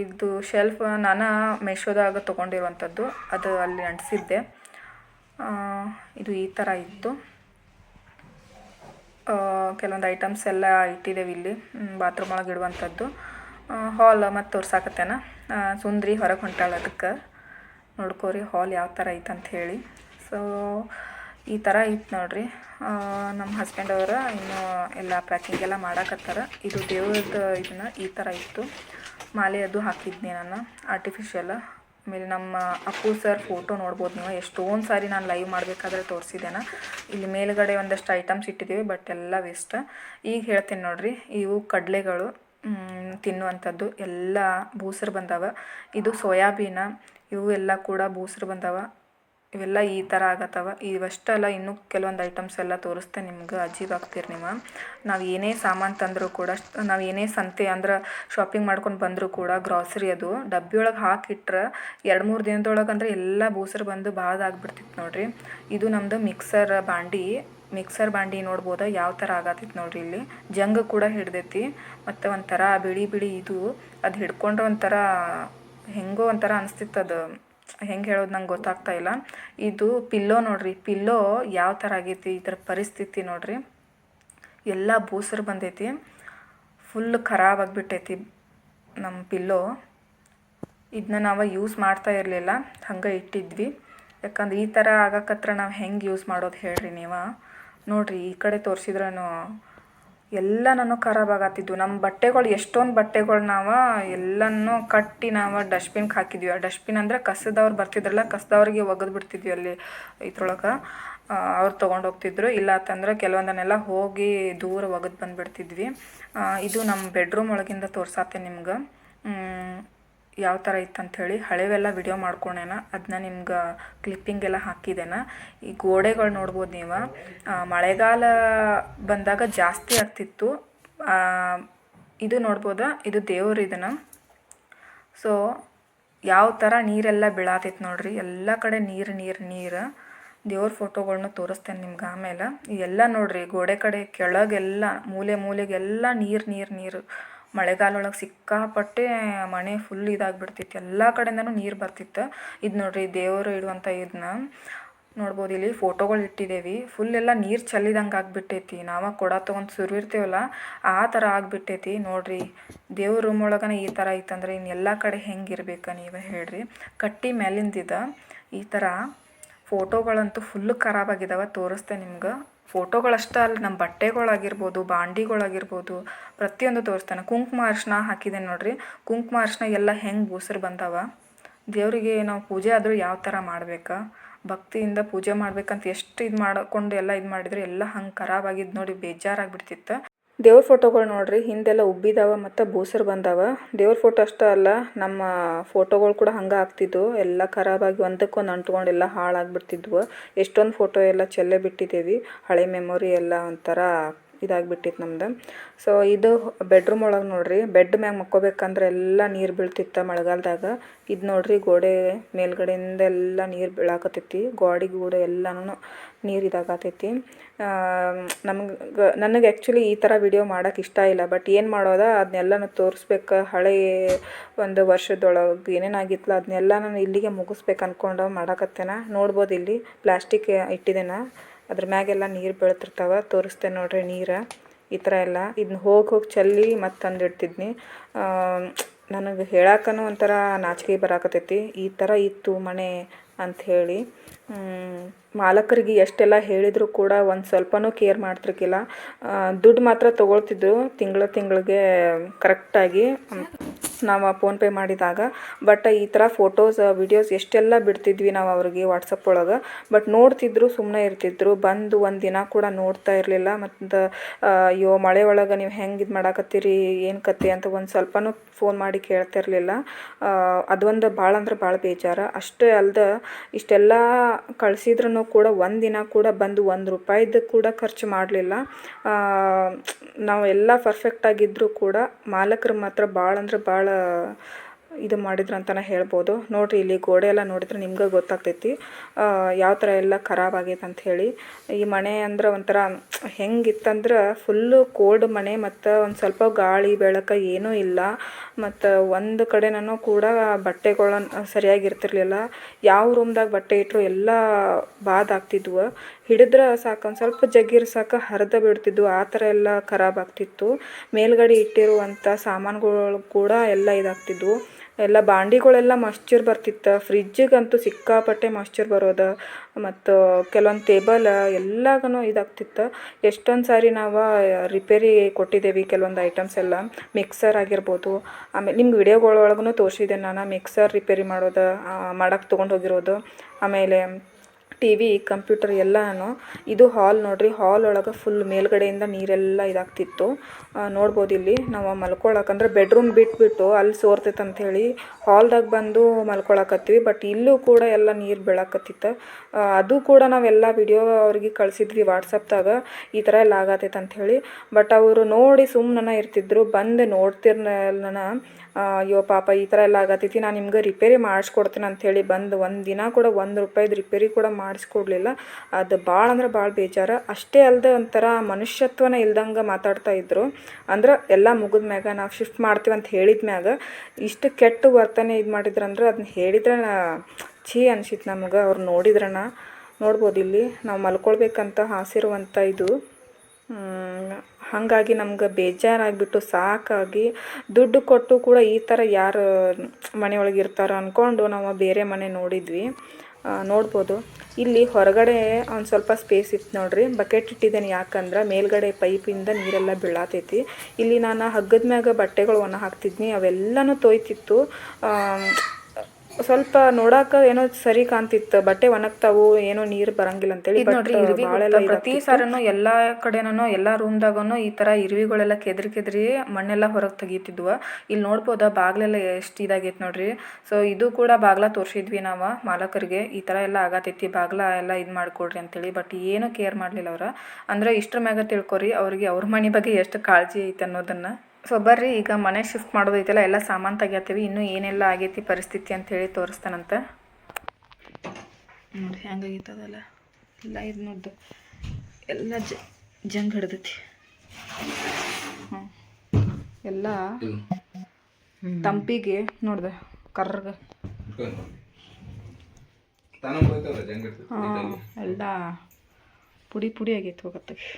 ಇದು ಶೆಲ್ಫ್ ನಾನು ಮೆಶೋದಾಗ ತೊಗೊಂಡಿರುವಂಥದ್ದು. ಅದು ಅಲ್ಲಿ ಅಂಟಿಸಿದ್ದೆ ಇದು ಈ ಥರ ಇತ್ತು. ಕೆಲವೊಂದು ಐಟಮ್ಸ್ ಎಲ್ಲ ಇಟ್ಟಿದ್ದೇವೆ ಇಲ್ಲಿ. ಬಾತ್ರೂಮ್ ಒಳಗೆ ಇಡುವಂಥದ್ದು. ಹಾಲ್ ಮತ್ತು ತೋರ್ಸಾಕತ್ತೇನ? ಸುಂದ್ರಿ ಹೊರಗೆ ಹೊಂಟಾಳ ಅದಕ್ಕೆ. ನೋಡ್ಕೋರಿ ಹಾಲ್ ಯಾವ ಥರ ಐತೆ ಅಂತ ಹೇಳಿ. ಸೊ ಈ ಥರ ಇತ್ತು ನೋಡ್ರಿ. ನಮ್ಮ ಹಸ್ಬೆಂಡ್ ಅವರ ಇನ್ನು ಎಲ್ಲ ಪ್ಯಾಕಿಂಗ್ ಎಲ್ಲ ಮಾಡಾಕತ್ತಾರ. ಇದು ದೇವ್ರದ್ದು ಇದನ್ನ ಈ ಥರ ಇತ್ತು. ಮಾಲೆ ಅದು ಹಾಕಿದ್ನಿ ನಾನು ಆರ್ಟಿಫಿಷಿಯಲ್ ಆಮೇಲೆ ನಮ್ಮ ಅಪ್ಪು ಸರ್ ಫೋಟೋ ನೋಡ್ಬೋದು ನೀವು. ಎಷ್ಟೊಂದು ಸಾರಿ ನಾನು ಲೈವ್ ಮಾಡಬೇಕಾದ್ರೆ ತೋರಿಸಿದ್ದೇನೆ. ಇಲ್ಲಿ ಮೇಲುಗಡೆ ಒಂದಷ್ಟು ಐಟಮ್ಸ್ ಇಟ್ಟಿದ್ದೀವಿ ಬಟ್ ಎಲ್ಲ ವೇಸ್ಟ್ ಈಗ ಹೇಳ್ತೀನಿ ನೋಡ್ರಿ, ಇವು ಕಡಲೆಗಳು ತಿನ್ನುವಂಥದ್ದು. ಎಲ್ಲ ಬೂಸರು ಬಂದವ. ಇದು ಸೋಯಾಬೀನ, ಇವು ಎಲ್ಲ ಕೂಡ ಬೂಸರು ಬಂದಾವ. ಇವೆಲ್ಲ ಈ ಥರ ಆಗತ್ತವ. ಇವಷ್ಟಲ್ಲ ಇನ್ನೂ ಕೆಲವೊಂದು ಐಟಮ್ಸ್ ಎಲ್ಲ ತೋರಿಸ್ತೆ ನಿಮ್ಗೆ, ಅಜೀಬ್ ಆಗ್ತೀರಿ ನೀವು. ನಾವು ಏನೇ ಸಾಮಾನು ತಂದರೂ ಕೂಡ, ನಾವು ಏನೇ ಸಂತೆ ಅಂದ್ರೆ ಶಾಪಿಂಗ್ ಮಾಡ್ಕೊಂಡು ಬಂದರೂ ಕೂಡ ಗ್ರಾಸರಿ ಅದು ಡಬ್ಬಿ ಒಳಗೆ ಹಾಕಿಟ್ರೆ ಎರಡು ಮೂರು ದಿನದೊಳಗೆ ಅಂದರೆ ಎಲ್ಲ ಬೂಸರು ಬಂದು ಬಾದ್ ಆಗಿಬಿಡ್ತಿತ್ತು ನೋಡ್ರಿ. ಇದು ನಮ್ಮದು ಮಿಕ್ಸರ್ ಬಾಂಡಿ. ಮಿಕ್ಸರ್ ಬಾಂಡಿ ನೋಡ್ಬೋದು? ಯಾವ ಥರ ಆಗತ್ತಿತ್ತು ನೋಡ್ರಿ ಇಲ್ಲಿ. ಜಂಗ್ ಕೂಡ ಹಿಡ್ದೈತಿ. ಮತ್ತು ಒಂಥರ ಬಿಳಿ ಬಿಳಿ ಇದು. ಅದು ಹಿಡ್ಕೊಂಡ್ರೆ ಒಂಥರ ಹೆಂಗೋ ಒಂಥರ ಅನಿಸ್ತಿತ್ತು ಅದು. ಹೆಂಗೆ ಹೇಳೋದು ನಂಗೆ ಗೊತ್ತಾಗ್ತಾ ಇಲ್ಲ. ಇದು ಪಿಲ್ಲೋ ನೋಡ್ರಿ, ಪಿಲ್ಲೋ ಯಾವ ಥರ ಆಗೈತಿ, ಇದ್ರ ಪರಿಸ್ಥಿತಿ ನೋಡ್ರಿ. ಎಲ್ಲ ಬೂಸರು ಬಂದೈತಿ ಫುಲ್ ಖರಾಬ್ ಆಗಿಬಿಟ್ಟೈತಿ ನಮ್ಮ ಪಿಲ್ಲೋ. ಇದನ್ನ ನಾವು ಯೂಸ್ ಮಾಡ್ತಾ ಇರಲಿಲ್ಲ, ಹಂಗೆ ಇಟ್ಟಿದ್ವಿ. ಯಾಕಂದ್ರೆ ಈ ಥರ ಆಗಕತ್ರ ನಾವು ಹೆಂಗೆ ಯೂಸ್ ಮಾಡೋದು ಹೇಳ್ರಿ ನೀವು. ನೋಡ್ರಿ, ಈ ಕಡೆ ತೋರಿಸಿದ್ರೂ ಎಲ್ಲ ನಾನು ಖರಾಬ್ ಆಗತ್ತಿದ್ವು ನಮ್ಮ ಬಟ್ಟೆಗಳು, ಎಷ್ಟೊಂದು ಬಟ್ಟೆಗಳು ನಾವು ಎಲ್ಲನೂ ಕಟ್ಟಿ ನಾವು ಡಸ್ಟ್ಬಿನ್ಗೆ ಹಾಕಿದ್ವಿ. ಆ ಡಸ್ಟ್ಬಿನ್ ಅಂದರೆ ಕಸದವ್ರು ಬರ್ತಿದ್ರಲ್ಲ, ಕಸದವ್ರಿಗೆ ಒಗೆದು ಬಿಡ್ತಿದ್ವಿ ಅಲ್ಲಿ ಇದ್ರೊಳಗೆ. ಅವ್ರು ತೊಗೊಂಡು ಹೋಗ್ತಿದ್ರು. ಇಲ್ಲ ಅಂತಂದ್ರೆ ಕೆಲವೊಂದನ್ನೆಲ್ಲ ಹೋಗಿ ದೂರ ಒಗೆದು ಬಂದುಬಿಡ್ತಿದ್ವಿ. ಇದು ನಮ್ಮ ಬೆಡ್ರೂಮ್ ಒಳಗಿಂದ ತೋರ್ಸಾತೆ ನಿಮ್ಗೆ. ಯಾವ ಥರ ಇತ್ತು ಅಂಥೇಳಿ ಹಳೆವೆಲ್ಲ ವಿಡಿಯೋ ಮಾಡ್ಕೊಂಡೇನ. ಅದನ್ನ ನಿಮ್ಗೆ ಕ್ಲಿಪ್ಪಿಂಗ್ ಎಲ್ಲ ಹಾಕಿದ್ದೇನ ಈ ಗೋಡೆಗಳು ನೋಡ್ಬೋದು ನೀವು. ಮಳೆಗಾಲ ಬಂದಾಗ ಜಾಸ್ತಿ ಆಗ್ತಿತ್ತು. ಇದು ನೋಡ್ಬೋದಾ? ಇದು ದೇವ್ರ ಇದನ್ನು ಸೊ ಯಾವ ಥರ ನೀರೆಲ್ಲ ಬೀಳಾತೈತೆ ನೋಡ್ರಿ. ಎಲ್ಲ ಕಡೆ ನೀರು ನೀರು ನೀರು. ದೇವ್ರ ಫೋಟೋಗಳನ್ನ ತೋರಿಸ್ತೇನೆ ನಿಮ್ಗೆ ಆಮೇಲೆ. ಎಲ್ಲ ನೋಡ್ರಿ, ಗೋಡೆ ಕಡೆ ಕೆಳಗೆಲ್ಲ ಮೂಲೆ ಮೂಲೆಗೆಲ್ಲ ನೀರು ನೀರು ನೀರು. ಮಳೆಗಾಲ ಒಳಗೆ ಸಿಕ್ಕಾಪಟ್ಟೆ ಮನೆ ಫುಲ್ ಇದಾಗ್ಬಿಡ್ತಿತ್ತು. ಎಲ್ಲ ಕಡೆಯಿಂದನೂ ನೀರು ಬರ್ತಿತ್ತು. ಇದು ನೋಡ್ರಿ, ದೇವರು ಇಡುವಂಥ ಇದನ್ನ ನೋಡ್ಬೋದು, ಇಲ್ಲಿ ಫೋಟೋಗಳು ಇಟ್ಟಿದ್ದೇವೆ ಫುಲ್ ಎಲ್ಲ ನೀರು ಚೆಲ್ಲಿದಂಗೆ ಆಗಿಬಿಟ್ಟೈತಿ. ನಾವು ಕೊಡ ತೊಗೊಂಡು ಸುರಿರ್ತೀವಲ್ಲ ಆ ಥರ ಆಗಿಬಿಟ್ಟೈತಿ. ನೋಡ್ರಿ, ದೇವ್ರ ರೂಮ್ ಒಳಗನೆ ಈ ಥರ ಇತ್ತಂದ್ರೆ ಇನ್ನು ಎಲ್ಲ ಕಡೆ ಹೆಂಗಿರ್ಬೇಕು ನೀವೇ ಹೇಳ್ರಿ. ಕಟ್ಟಿ ಮೇಲಿಂದಿದ ಈ ಥರ ಫೋಟೋಗಳಂತೂ ಫುಲ್ ಖರಾಬಾಗಿದ್ದಾವೆ ತೋರಿಸ್ತೆ ನಿಮ್ಗೆ. ಫೋಟೋಗಳಷ್ಟೇ ಅಲ್ಲ, ನಮ್ಮ ಬಟ್ಟೆಗಳಾಗಿರ್ಬೋದು, ಬಾಂಡಿಗಳಾಗಿರ್ಬೋದು, ಪ್ರತಿಯೊಂದು ತೋರಿಸ್ತಾನೆ. ಕುಂಕುಮ ಅರ್ಶಿನ ಹಾಕಿದೆ ನೋಡಿರಿ. ಕುಂಕುಮ ಅರ್ಶಿನ ಎಲ್ಲ ಹೆಂಗೆ ಬೂಸರು ಬಂದಾವ? ದೇವರಿಗೆ ನಾವು ಪೂಜೆ ಆದರೂ ಯಾವ ಥರ ಮಾಡ್ಬೇಕು? ಭಕ್ತಿಯಿಂದ ಪೂಜೆ ಮಾಡ್ಬೇಕಂತ ಎಷ್ಟು ಇದು ಮಾಡ್ಕೊಂಡು ಎಲ್ಲ ಇದು ಮಾಡಿದ್ರೆ ಎಲ್ಲ ಹಂಗೆ ಖರಾಬ್ ಆಗಿದ್ದು ನೋಡಿ ಬೇಜಾರಾಗ್ಬಿಡ್ತಿತ್ತು. ದೇವ್ರ ಫೋಟೋಗಳು ನೋಡ್ರಿ, ಹಿಂದೆಲ್ಲ ಉಬ್ಬಿದಾವ ಮತ್ತು ಬೂಸರು ಬಂದಾವ. ದೇವ್ರ ಫೋಟೋ ಅಷ್ಟೇ ಅಲ್ಲ, ನಮ್ಮ ಫೋಟೋಗಳು ಕೂಡ ಹಂಗೆ ಆಗ್ತಿದ್ವು. ಎಲ್ಲ ಖರಾಬಾಗಿ ಒಂದಕ್ಕೊಂದು ಅಂಟ್ಕೊಂಡು ಎಲ್ಲ ಹಾಳಾಗ್ಬಿಡ್ತಿದ್ವು. ಎಷ್ಟೊಂದು ಫೋಟೋ ಎಲ್ಲ ಚೆಲ್ಲೆ ಬಿಟ್ಟಿದ್ದೇವೆ ಹಳೆ ಮೆಮೊರಿ ಎಲ್ಲ ಒಂಥರ ಇದಾಗ್ಬಿಟ್ಟಿತ್ತು ನಮ್ದು. ಸೊ ಇದು ಬೆಡ್ರೂಮ್ ಒಳಗೆ ನೋಡ್ರಿ ಬೆಡ್ ಮ್ಯಾಗ ಮಕ್ಕೋಬೇಕಂದ್ರೆ ಎಲ್ಲ ನೀರು ಬೀಳ್ತಿತ್ತು ಮಳೆಗಾಲದಾಗ. ಇದು ನೋಡ್ರಿ ಗೋಡೆ ಮೇಲ್ಗಡೆಯಿಂದ ಎಲ್ಲ ನೀರು ಬೀಳಾಕತ್ತೈತಿ. ಗೋಡೆ ಗೂಡೆ ಎಲ್ಲನೂ ನೀರು ಇದಾಗತೈತಿ. ನಮ್ಗೆ, ನನಗೆ ಆ್ಯಕ್ಚುಲಿ ಈ ಥರ ವಿಡಿಯೋ ಮಾಡೋಕೆ ಇಷ್ಟ ಇಲ್ಲ ಬಟ್ ಏನು ಮಾಡೋದ ಅದನ್ನೆಲ್ಲನೂ ತೋರಿಸ್ಬೇಕು. ಹಳೆ ಒಂದು ವರ್ಷದೊಳಗೆ ಏನೇನಾಗಿತ್ತಲ್ಲ ಅದನ್ನೆಲ್ಲ ನಾನು ಇಲ್ಲಿಗೆ ಮುಗಿಸ್ಬೇಕು ಅಂದ್ಕೊಂಡು ಮಾಡಾಕತ್ತೇನ. ನೋಡ್ಬೋದು ಇಲ್ಲಿ ಪ್ಲಾಸ್ಟಿಕ್ ಇಟ್ಟಿದ್ದೇನ. ಅದ್ರ ಮ್ಯಾಗೆಲ್ಲ ನೀರು ಬೀಳ್ತಿರ್ತಾವ, ತೋರಿಸ್ತೆ ನೋಡ್ರಿ ನೀರು. ಈ ಥರ ಎಲ್ಲ. ಇದನ್ನ ಹೋಗಿ ಹೋಗಿ ಚೆಲ್ಲಿ ಮತ್ತೆ ತಂದಿಡ್ತಿದ್ನಿ ನನಗೆ ಹೇಳಕ್ಕೂ ಒಂಥರ ನಾಚಿಕೆ ಬರಾಕತ್ತೈತಿ. ಈ ಥರ ಇತ್ತು ಮನೆ ಹೇಳಿ. ಮಾಲಕರಿಗೆ ಎಷ್ಟೆಲ್ಲ ಹೇಳಿದರೂ ಕೂಡ ಒಂದು ಸ್ವಲ್ಪನೂ ಕೇರ್ ಮಾಡ್ತಿರ್ಕಿಲ್ಲ. ದುಡ್ಡು ಮಾತ್ರ ತೊಗೊಳ್ತಿದ್ರು ತಿಂಗಳ ತಿಂಗಳಿಗೆ ಕರೆಕ್ಟಾಗಿ. ನಾವು ಫೋನ್ಪೇ ಮಾಡಿದಾಗ ಬಟ್ ಈ ಥರ ಫೋಟೋಸ್ ವಿಡಿಯೋಸ್ ಎಷ್ಟೆಲ್ಲ ಬಿಡ್ತಿದ್ವಿ ನಾವು ಅವ್ರಿಗೆ ವಾಟ್ಸಪ್ ಒಳಗೆ. ಬಟ್ ನೋಡ್ತಿದ್ರು ಸುಮ್ಮನೆ ಇರ್ತಿದ್ರು. ಬಂದು ಒಂದು ದಿನ ಕೂಡ ನೋಡ್ತಾ ಇರಲಿಲ್ಲ. ಮತ್ತು ಅಯ್ಯೋ, ಮಳೆ ಒಳಗೆ ನೀವು ಹೆಂಗೆ ಇದು ಮಾಡಾಕತ್ತೀರಿ, ಏನು ಕತೆ ಅಂತ ಒಂದು ಸ್ವಲ್ಪನೂ ಫೋನ್ ಮಾಡಿ ಕೇಳ್ತಾ ಇರಲಿಲ್ಲ. ಅದೊಂದು ಭಾಳ ಅಂದ್ರೆ ಭಾಳ ಬೇಜಾರ. ಅಷ್ಟೇ ಅಲ್ಲದ ಇಷ್ಟೆಲ್ಲ ಕಳಿಸಿದ್ರೂ ಕೂಡ ಒಂದು ದಿನ ಕೂಡ ಬಂದು ಒಂದು ರೂಪಾಯಿದು ಕೂಡ ಖರ್ಚು ಮಾಡಲಿಲ್ಲ. ನಾವು ಎಲ್ಲ ಪರ್ಫೆಕ್ಟಾಗಿದ್ದರೂ ಕೂಡ ಮಾಲಕರು ಮಾತ್ರ ಭಾಳ ಅಂದ್ರೆ ಭಾಳ ಇದು ಮಾಡಿದ್ರು ಅಂತಲೇ ಹೇಳ್ಬೋದು. ನೋಡಿರಿ, ಇಲ್ಲಿ ಗೋಡೆ ಎಲ್ಲ ನೋಡಿದ್ರೆ ನಿಮ್ಗೆ ಗೊತ್ತಾಗ್ತೈತಿ. ಯಾವ ಥರ ಎಲ್ಲ ಖರಾಬ್ ಆಗೈತೆ ಹೇಳಿ. ಈ ಮನೆ ಅಂದ್ರೆ ಒಂಥರ ಹೆಂಗಿತ್ತಂದ್ರೆ ಫುಲ್ಲು ಕೋಲ್ಡ್ ಮನೆ ಮತ್ತು ಒಂದು ಸ್ವಲ್ಪ ಗಾಳಿ, ಬೆಳಕು ಏನೂ ಇಲ್ಲ. ಮತ್ತು ಒಂದು ಕಡೆನೂ ಕೂಡ ಬಟ್ಟೆಗಳು ಸರಿಯಾಗಿರ್ತಿರ್ಲಿಲ್ಲ ಯಾವ ರೂಮ್ದಾಗ ಬಟ್ಟೆ ಇಟ್ಟರು ಎಲ್ಲ ಬಾದ್ ಆಗ್ತಿದ್ವು. ಹಿಡಿದ್ರೆ ಸಾಕು, ಒಂದು ಸ್ವಲ್ಪ ಜಗ್ಗಿರ್ ಸಾಕು ಹರಿದ ಬಿಡ್ತಿದ್ವು. ಆ ಥರ ಎಲ್ಲ ಖರಾಬ್ ಆಗ್ತಿತ್ತು. ಮೇಲ್ಗಡೆ ಇಟ್ಟಿರುವಂಥ ಸಾಮಾನುಗಳು ಕೂಡ ಎಲ್ಲ ಇದಾಗ್ತಿದ್ವು. ಎಲ್ಲ ಬಾಂಡಿಗಳೆಲ್ಲ ಮಶ್ಚರ್ ಬರ್ತಿತ್ತು. ಫ್ರಿಜ್ಜಿಗಂತೂ ಸಿಕ್ಕಾಪಟ್ಟೆ ಮಶ್ಚರ್ ಬರೋದು. ಮತ್ತು ಕೆಲವೊಂದು ಟೇಬಲ್ ಎಲ್ಲಾಗನು ಇದಾಗ್ತಿತ್ತು. ಎಷ್ಟೊಂದು ಸಾರಿ ನಾವು ರಿಪೇರಿ ಕೊಟ್ಟಿದ್ದೇವೆ ಕೆಲವೊಂದು ಐಟಮ್ಸ್ ಎಲ್ಲ. ಮಿಕ್ಸರ್ ಆಗಿರ್ಬೋದು. ಆಮೇಲೆ ನಿಮ್ಗೆ ವಿಡಿಯೋಗಳೊಳಗೂ ತೋರಿಸಿದ್ದೆ ನಾನು. ಮಿಕ್ಸರ್ ರಿಪೇರಿ ಮಾಡೋದು ಮಾಡಕ್ಕೆ ತೊಗೊಂಡು ಹೋಗಿರೋದು. ಆಮೇಲೆ ಟಿ ವಿ ಕಂಪ್ಯೂಟರ್ ಎಲ್ಲಾನು. ಇದು ಹಾಲ್ ನೋಡ್ರಿ ಹಾಲ್ ಒಳಗೆ ಫುಲ್ ಮೇಲ್ಗಡೆಯಿಂದ ನೀರೆಲ್ಲ ಇದಾಗ್ತಿತ್ತು. ನೋಡ್ಬೋದು ಇಲ್ಲಿ. ನಾವು ಮಲ್ಕೊಳಕ್ಕೆ ಅಂದ್ರೆ ಬೆಡ್ರೂಮ್ ಬಿಟ್ಬಿಟ್ಟು ಅಲ್ಲಿ ಸೋರ್ತೈತೆ ಅಂಥೇಳಿ ಹಾಲ್ದಾಗ ಬಂದು ಮಲ್ಕೊಳಕತ್ತೀವಿ. ಬಟ್ ಇಲ್ಲೂ ಕೂಡ ಎಲ್ಲ ನೀರು ಬೀಳಕತ್ತಿತ್ತು. ಅದು ಕೂಡ ನಾವೆಲ್ಲ ವಿಡಿಯೋ ಅವ್ರಿಗೆ ಕಳಿಸಿದ್ವಿ ವಾಟ್ಸಪ್ದಾಗ ಈ ಥರ ಎಲ್ಲ ಆಗತ್ತೈತೆ ಅಂಥೇಳಿ ಬಟ್ ಅವರು ನೋಡಿ ಸುಮ್ಮನೆ ಇರ್ತಿದ್ರು. ಬಂದು ನೋಡ್ತಿರ್ನ ಅಯ್ಯೋ ಪಾಪ ಈ ಥರ ಎಲ್ಲ ಆಗತ್ತೈತಿ ನಾನು ನಿಮ್ಗೆ ರಿಪೇರಿ ಮಾಡಿಸ್ಕೊಡ್ತೀನಿ ಅಂಥೇಳಿ ಬಂದು ಒಂದು ದಿನ ಕೂಡ ಒಂದು ರೂಪಾಯಿದು ರಿಪೇರಿ ಕೂಡ ಮಾಡಿಸ್ಕೊಡ್ಲಿಲ್ಲ. ಅದು ಭಾಳ ಅಂದ್ರೆ ಭಾಳ ಬೇಜಾರು. ಅಷ್ಟೇ ಅಲ್ಲದೆ ಒಂಥರ ಮನುಷ್ಯತ್ವನ ಇಲ್ದಂಗೆ ಮಾತಾಡ್ತಾ ಇದ್ರು. ಅಂದ್ರೆ ಎಲ್ಲ ಮುಗಿದ ಮ್ಯಾಗ ನಾವು ಶಿಫ್ಟ್ ಮಾಡ್ತೀವಿ ಅಂತ ಹೇಳಿದ ಮ್ಯಾಗ ಇಷ್ಟು ಕೆಟ್ಟ ವರ್ತನೆ ಇದು ಮಾಡಿದ್ರಂದ್ರೆ ಅದನ್ನ ಹೇಳಿದ್ರೆ ಛೀ ಅನ್ಸಿತ್ತು ನಮಗೆ. ಅವ್ರು ನೋಡಿದ್ರಣ ನೋಡ್ಬೋದು ಇಲ್ಲಿ ನಾವು ಮಲ್ಕೊಳ್ಬೇಕಂತ ಹಾಸಿರುವಂಥ ಇದು. ಹಾಗಾಗಿ ನಮ್ಗೆ ಬೇಜಾರಾಗಿಬಿಟ್ಟು ಸಾಕಾಗಿ ದುಡ್ಡು ಕೊಟ್ಟು ಕೂಡ ಈ ಥರ ಯಾರು ಮನೆಯೊಳಗೆ ಇರ್ತಾರೋ ಅಂದ್ಕೊಂಡು ನಾವು ಬೇರೆ ಮನೆ ನೋಡಿದ್ವಿ. ನೋಡ್ಬೋದು. ಇಲ್ಲಿ ಹೊರಗಡೆ ಒಂದು ಸ್ವಲ್ಪ ಸ್ಪೇಸ್ ಇತ್ತು ನೋಡ್ರಿ. ಬಕೆಟ್ ಇಟ್ಟಿದ್ದೇನೆ ಯಾಕಂದ್ರೆ ಮೇಲ್ಗಡೆ ಪೈಪಿಂದ ನೀರೆಲ್ಲ ಬೀಳಾತೈತಿ. ಇಲ್ಲಿ ನಾನು ಹಗ್ಗದ ಮ್ಯಾಗ ಬಟ್ಟೆಗಳು ಒಣ ಹಾಕ್ತಿದ್ನಿ. ಅವೆಲ್ಲನೂ ತೊಯ್ತಿತ್ತು. ಸ್ವಲ್ಪ ನೋಡಾಕ ಏನೋ ಸರಿ ಕಾಣ್ತಿತ್ತು. ಬಟ್ಟೆ ಒಣಗ್ತಾವು ಏನೋ ನೀರು ಬರಂಗಿಲ್ಲ ಅಂತೇಳಿ ಇದ್ ನೋಡ್ರಿ ಇರ್ವಿ ಪ್ರತಿ ಸಾರನು ಎಲ್ಲಾ ಕಡೆನೂ ಎಲ್ಲಾ ರೂಮ್ದಾಗನು ಈ ತರ ಇರ್ವಿಗಳೆಲ್ಲ ಕೆದ್ರಿ ಕೆದ್ರಿ ಮಣ್ಣೆಲ್ಲ ಹೊರಗೆ ತೆಗಿತಿದ್ವು. ಇಲ್ಲಿ ನೋಡ್ಬೋದ ಬಾಗ್ಲೆಲ್ಲ ಎಷ್ಟು ಇದಾಗೈತೆ ನೋಡ್ರಿ. ಸೊ ಇದು ಕೂಡ ಬಾಗ್ಲ ತೋರಿಸಿದ್ವಿ ನಾವು ಮಾಲಕರಿಗೆ. ಈ ತರ ಎಲ್ಲ ಆಗತೈತಿ ಬಾಗ್ಲ ಎಲ್ಲ ಇದು ಮಾಡ್ಕೊಡ್ರಿ ಅಂತೇಳಿ ಬಟ್ ಏನು ಕೇರ್ ಮಾಡ್ಲಿಲ್ಲ ಅವ್ರ. ಅಂದ್ರೆ ಇಷ್ಟ್ರ ಮ್ಯಾಗ ತಿಳ್ಕೊರಿ ಅವ್ರಿಗೆ ಅವ್ರ ಮನೆ ಬಗ್ಗೆ ಎಷ್ಟು ಕಾಳಜಿ ಐತೆ ಅನ್ನೋದನ್ನ. ಸೊ ಬರ್ರಿ ಈಗ ಮನೆ ಶಿಫ್ಟ್ ಮಾಡೋದೈತಲ್ಲ ಎಲ್ಲ ಸಾಮಾನು ತೆಗಿಯತ್ತೀವಿ ಇನ್ನೂ ಏನೆಲ್ಲ ಆಗೈತಿ ಪರಿಸ್ಥಿತಿ ಅಂತ ಹೇಳಿ ತೋರಿಸ್ತಾನಂತ. ನೋಡಿ ಹೆಂಗಾಗೈತದಲ್ಲ ಎಲ್ಲ ಇದು ನೋಡ್ದು. ಎಲ್ಲ ಜ ಜಂಗ್ ಹಿಡ್ದೈತಿ. ಹ್ಞೂ ಎಲ್ಲ ತಂಪಿಗೆ ನೋಡ್ದೆ ಕರ್ರಗ. ಹಾಂ ಎಲ್ಲ ಪುಡಿ ಪುಡಿ ಆಗೈತೆ ಹೋಗತ್ತಗೆ